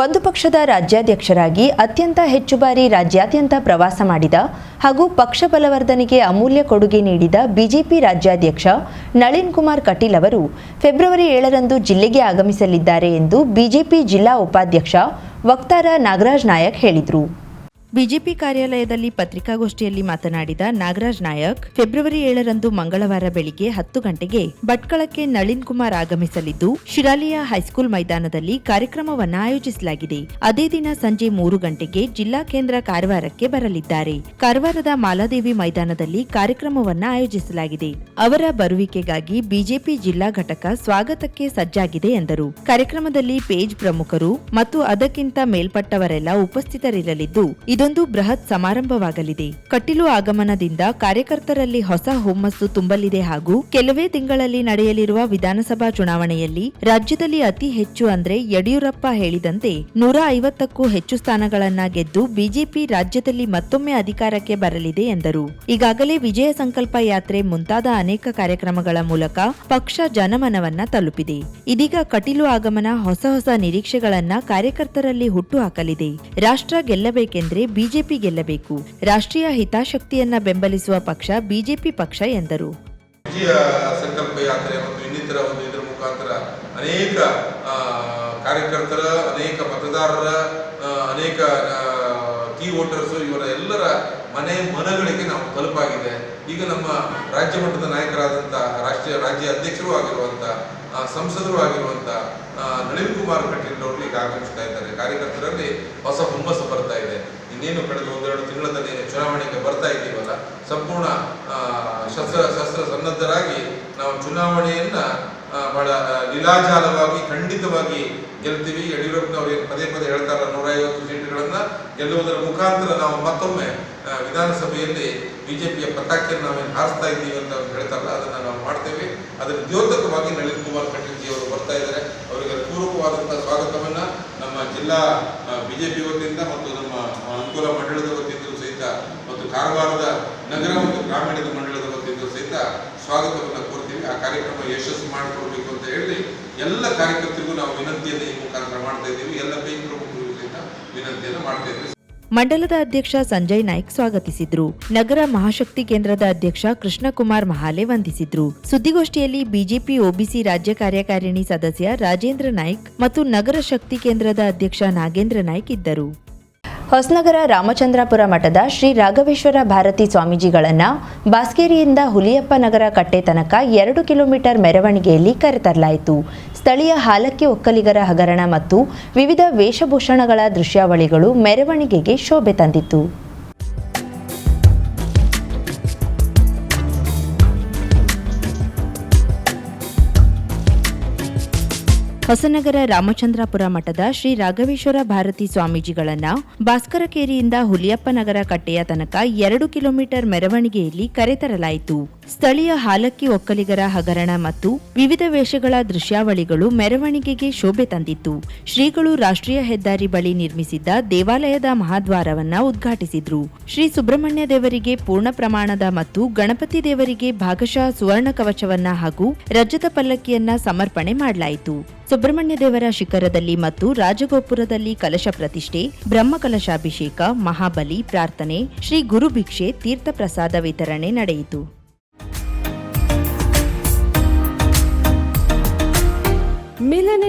ಒಂದು ಪಕ್ಷದ ರಾಜ್ಯಾಧ್ಯಕ್ಷರಾಗಿ ಅತ್ಯಂತ ಹೆಚ್ಚು ಬಾರಿ ರಾಜ್ಯಾದ್ಯಂತ ಪ್ರವಾಸ ಮಾಡಿದ ಹಾಗೂ ಪಕ್ಷ ಬಲವರ್ಧನೆಗೆ ಅಮೂಲ್ಯ ಕೊಡುಗೆ ನೀಡಿದ ಬಿಜೆಪಿ ರಾಜ್ಯಾಧ್ಯಕ್ಷ ನಳಿನ್ ಕುಮಾರ್ ಕಟೀಲ್ ಅವರು ಫೆಬ್ರವರಿ ಏಳರಂದು ಜಿಲ್ಲೆಗೆ ಆಗಮಿಸಲಿದ್ದಾರೆ ಎಂದು ಬಿಜೆಪಿ ಜಿಲ್ಲಾ ಉಪಾಧ್ಯಕ್ಷ ವಕ್ತಾರ ನಾಗರಾಜ್ ನಾಯಕ್ ಹೇಳಿದರು. ಬಿಜೆಪಿ ಕಾರ್ಯಾಲಯದಲ್ಲಿ ಪತ್ರಿಕಾಗೋಷ್ಠಿಯಲ್ಲಿ ಮಾತನಾಡಿದ ನಾಗರಾಜ್ ನಾಯಕ್, ಫೆಬ್ರವರಿ ಏಳರಂದು ಮಂಗಳವಾರ ಬೆಳಿಗ್ಗೆ ಹತ್ತು ಗಂಟೆಗೆ ಭಟ್ಕಳಕ್ಕೆ ನಳಿನ್ ಕುಮಾರ್ ಆಗಮಿಸಲಿದ್ದು, ಶಿರಾಲಿಯ ಹೈಸ್ಕೂಲ್ ಮೈದಾನದಲ್ಲಿ ಕಾರ್ಯಕ್ರಮವನ್ನು ಆಯೋಜಿಸಲಾಗಿದೆ. ಅದೇ ದಿನ ಸಂಜೆ ಮೂರು ಗಂಟೆಗೆ ಜಿಲ್ಲಾ ಕೇಂದ್ರ ಕಾರವಾರಕ್ಕೆ ಬರಲಿದ್ದಾರೆ. ಕಾರವಾರದ ಮಾಲಾದೇವಿ ಮೈದಾನದಲ್ಲಿ ಕಾರ್ಯಕ್ರಮವನ್ನು ಆಯೋಜಿಸಲಾಗಿದೆ. ಅವರ ಬರುವಿಕೆಗಾಗಿ ಬಿಜೆಪಿ ಜಿಲ್ಲಾ ಘಟಕ ಸ್ವಾಗತಕ್ಕೆ ಸಜ್ಜಾಗಿದೆ ಎಂದರು. ಕಾರ್ಯಕ್ರಮದಲ್ಲಿ ಪೇಜ್ ಪ್ರಮುಖರು ಮತ್ತು ಅದಕ್ಕಿಂತ ಮೇಲ್ಪಟ್ಟವರೆಲ್ಲ ಉಪಸ್ಥಿತರಿರಲಿದ್ದು ಇದೊಂದು ಬೃಹತ್ ಸಮಾರಂಭವಾಗಲಿದೆ. ಕಟೀಲು ಆಗಮನದಿಂದ ಕಾರ್ಯಕರ್ತರಲ್ಲಿ ಹೊಸ ಹುಮ್ಮಸ್ಸು ತುಂಬಲಿದೆ ಹಾಗೂ ಕೆಲವೇ ತಿಂಗಳಲ್ಲಿ ನಡೆಯಲಿರುವ ವಿಧಾನಸಭಾ ಚುನಾವಣೆಯಲ್ಲಿ ರಾಜ್ಯದಲ್ಲಿ ಅತಿ ಹೆಚ್ಚು ಅಂದ್ರೆ ಯಡಿಯೂರಪ್ಪ ಹೇಳಿದಂತೆ ನೂರ ಐವತ್ತಕ್ಕೂ ಹೆಚ್ಚು ಸ್ಥಾನಗಳನ್ನ ಗೆದ್ದು ಬಿಜೆಪಿ ರಾಜ್ಯದಲ್ಲಿ ಮತ್ತೊಮ್ಮೆ ಅಧಿಕಾರಕ್ಕೆ ಬರಲಿದೆ ಎಂದರು. ಈಗಾಗಲೇ ವಿಜಯ ಸಂಕಲ್ಪ ಯಾತ್ರೆ ಮುಂತಾದ ಅನೇಕ ಕಾರ್ಯಕ್ರಮಗಳ ಮೂಲಕ ಪಕ್ಷ ಜನಮನವನ್ನ ತಲುಪಿದೆ. ಇದೀಗ ಕಟೀಲು ಆಗಮನ ಹೊಸ ಹೊಸ ನಿರೀಕ್ಷೆಗಳನ್ನ ಕಾರ್ಯಕರ್ತರಲ್ಲಿ ಹುಟ್ಟು ಹಾಕಲಿದೆ. ರಾಷ್ಟ್ರ ಗೆಲ್ಲಬೇಕೆಂದ್ರೆ ಬಿಜೆಪಿ ಗೆಲ್ಲಬೇಕು. ರಾಷ್ಟ್ರೀಯ ಹಿತಾಸಕ್ತಿಯನ್ನ ಬೆಂಬಲಿಸುವ ಪಕ್ಷ ಬಿಜೆಪಿ ಪಕ್ಷ ಎಂದರು. ಸಂಕಲ್ಪ ಯಾತ್ರೆ ಮತ್ತು ಇನ್ನಿತರ ಒಂದು ಇದರ ಮುಖಾಂತರ ಅನೇಕ ಕಾರ್ಯಕರ್ತರ, ಅನೇಕ ಮತದಾರರ ಅನೇಕ ಕೀ ವೋಟರ್ಸ್ ಇವರ ಎಲ್ಲರ ಮನೆ ಮನಗಳಿಗೆ ನಾವು ತಲುಪಾಗಿದೆ. ಈಗ ನಮ್ಮ ರಾಜ್ಯ ಮಟ್ಟದ ನಾಯಕರಾದಂತಹ ರಾಷ್ಟ್ರೀಯ ರಾಜ್ಯ ಅಧ್ಯಕ್ಷರು ಆಗಿರುವಂತಹ ಸಂಸದರು ಆಗಿರುವಂತಹ ನಳಿನ್ ಕುಮಾರ್ ಕಟೀಲ್ ಅವರು ಈಗ ಆಗಮಿಸ್ತಾ ಇದ್ದಾರೆ. ಕಾರ್ಯಕರ್ತರಲ್ಲಿ ಹೊಸ ಹುಮ್ಮಸ್ಸು ಬರ್ತಾ ಇದೆ. ಇನ್ನೇನು ಕಳೆದ ಒಂದೆರಡು ತಿಂಗಳಲ್ಲಿ ಚುನಾವಣೆಗೆ ಬರ್ತಾ ಇದ್ದೀವಲ್ಲ, ಸಂಪೂರ್ಣ ಶಸ್ತ್ರ ಶಸ್ತ್ರ ಸನ್ನದ್ಧರಾಗಿ ನಾವು ಚುನಾವಣೆಯನ್ನ ಬಹಳ ಲೀಲಾಜಾಲವಾಗಿ, ಖಂಡಿತವಾಗಿ ಗೆಲ್ತೀವಿ. ಯಡಿಯೂರಪ್ಪನವರು ಏನು ಪದೇ ಪದೇ ಹೇಳ್ತಾರ, ನೂರೈವತ್ತು ಸೀಟುಗಳನ್ನ ಗೆಲ್ಲುವುದರ ಮುಖಾಂತರ ನಾವು ಮತ್ತೊಮ್ಮೆ ವಿಧಾನಸಭೆಯಲ್ಲಿ ಬಿಜೆಪಿಯ ಪತಾಕೆಯನ್ನು ನಾವೇನು ಹಾರಿಸ್ತಾ ಇದ್ದೀವಿ ಅಂತ ಹೇಳ್ತಾರಲ್ಲ, ಅದನ್ನ ನಾವು ಮಾಡ್ತೇವೆ. ಅದರ ದ್ಯೋತಕವಾಗಿ ನಳಿನ್ ಕುಮಾರ್ ಕಟೀಲ್ ಜಿ ಅವರು ಬರ್ತಾ ಇದ್ದಾರೆ. ಅವರಿಗೆ ಪೂರ್ವಕವಾದಂತಹ ಸ್ವಾಗತವನ್ನ ನಮ್ಮ ಜಿಲ್ಲಾ ಬಿಜೆಪಿ ವತಿಯಿಂದ ಮತ್ತು ಅನುಕೂಲ ಮಂಡಳದ ವತಿಯಿಂದಲೂ ಸಹಿತ ಮತ್ತು ಕಾರವಾರದ ನಗರ ಮತ್ತು ಗ್ರಾಮೀಣದ ಮಂಡಳದ ವತಿಯಿಂದ ಸಹಿತ ಸ್ವಾಗತವನ್ನು ಕೋರ್ತೀವಿ. ಆ ಕಾರ್ಯಕ್ರಮ ಯಶಸ್ಸು ಮಾಡಿಕೊಡ್ಬೇಕು ಅಂತ ಹೇಳಿ ಎಲ್ಲ ಕಾರ್ಯಕರ್ತರಿಗೂ ನಾವು ವಿನಂತಿಯನ್ನು ಈ ಮುಖಾಂತರ ಮಾಡ್ತಾ ಇದ್ದೀವಿ. ಎಲ್ಲ ಕೈ ಪ್ರಮುಖರಿಗೂ ಸಹಿತ ವಿನಂತಿಯನ್ನು ಮಾಡ್ತಾ ಇದ್ದೀವಿ. ಮಂಡಲದ ಅಧ್ಯಕ್ಷ ಸಂಜಯ್ ನಾಯ್ಕ್ ಸ್ವಾಗತಿಸಿದ್ರು. ನಗರ ಮಹಾಶಕ್ತಿ ಕೇಂದ್ರದ ಅಧ್ಯಕ್ಷ ಕೃಷ್ಣಕುಮಾರ್ ಮಹಾಲೆ ವಂದಿಸಿದ್ರು. ಸುದ್ದಿಗೋಷ್ಠಿಯಲ್ಲಿ ಬಿಜೆಪಿ, ಒಬಿಸಿ ರಾಜ್ಯ ಕಾರ್ಯಕಾರಿಣಿ ಸದಸ್ಯ ರಾಜೇಂದ್ರ ನಾಯ್ಕ್ ಮತ್ತು ನಗರ ಶಕ್ತಿ ಕೇಂದ್ರದ ಅಧ್ಯಕ್ಷ ನಾಗೇಂದ್ರ ನಾಯ್ಕ್ ಇದ್ದರು. ಹೊಸನಗರ ರಾಮಚಂದ್ರಾಪುರ ಮಠದ ಶ್ರೀ ರಾಘವೇಶ್ವರ ಭಾರತಿ ಸ್ವಾಮೀಜಿಗಳನ್ನು ಬಾಸ್ಕೇರಿಯಿಂದ ಹುಲಿಯಪ್ಪ ನಗರ ಕಟ್ಟೆ ತನಕ ಎರಡು ಕಿಲೋಮೀಟರ್ ಮೆರವಣಿಗೆಯಲ್ಲಿ ಕರೆತರಲಾಯಿತು. ಸ್ಥಳೀಯ ಹಾಲಕ್ಕಿ ಒಕ್ಕಲಿಗರ ಹಗರಣ ಮತ್ತು ವಿವಿಧ ವೇಷಭೂಷಣಗಳ ದೃಶ್ಯಾವಳಿಗಳು ಮೆರವಣಿಗೆಗೆ ಶೋಭೆ ತಂದಿತ್ತು. ಹೊಸನಗರ ರಾಮಚಂದ್ರಾಪುರ ಮಠದ ಶ್ರೀ ರಾಘವೇಶ್ವರ ಭಾರತಿ ಸ್ವಾಮೀಜಿಗಳನ್ನ ಭಾಸ್ಕರಕೇರಿಯಿಂದ ಹುಲಿಯಪ್ಪನಗರ ಕಟ್ಟೆಯ ತನಕ ಎರಡು ಕಿಲೋಮೀಟರ್ ಮೆರವಣಿಗೆಯಲ್ಲಿ ಕರೆತರಲಾಯಿತು. ಸ್ಥಳೀಯ ಹಾಲಕ್ಕಿ ಒಕ್ಕಲಿಗರ ಹಗರಣ ಮತ್ತು ವಿವಿಧ ವೇಷಗಳ ದೃಶ್ಯಾವಳಿಗಳು ಮೆರವಣಿಗೆಗೆ ಶೋಭೆ ತಂದಿತ್ತು. ಶ್ರೀಗಳು ರಾಷ್ಟ್ರೀಯ ಹೆದ್ದಾರಿ ಬಳಿ ನಿರ್ಮಿಸಿದ್ದ ದೇವಾಲಯದ ಮಹಾದ್ವಾರವನ್ನ ಉದ್ಘಾಟಿಸಿದ್ರು. ಶ್ರೀ ಸುಬ್ರಹ್ಮಣ್ಯ ದೇವರಿಗೆ ಪೂರ್ಣ ಪ್ರಮಾಣದ ಮತ್ತು ಗಣಪತಿ ದೇವರಿಗೆ ಭಾಗಶಃ ಸುವರ್ಣ ಕವಚವನ್ನ ಹಾಗೂ ರಜತ ಪಲ್ಲಕ್ಕಿಯನ್ನ ಸಮರ್ಪಣೆ ಮಾಡಲಾಯಿತು. ಸುಬ್ರಹ್ಮಣ್ಯ ದೇವರ ಶಿಖರದಲ್ಲಿ ಮತ್ತು ರಾಜಗೋಪುರದಲ್ಲಿ ಕಲಶ ಪ್ರತಿಷ್ಠೆ, ಬ್ರಹ್ಮ ಕಲಶಾಭಿಷೇಕ, ಮಹಾಬಲಿ ಪ್ರಾರ್ಥನೆ, ಶ್ರೀ ಗುರುಭಿಕ್ಷೆ ತೀರ್ಥ ಪ್ರಸಾದ ವಿತರಣೆ ನಡೆಯಿತು.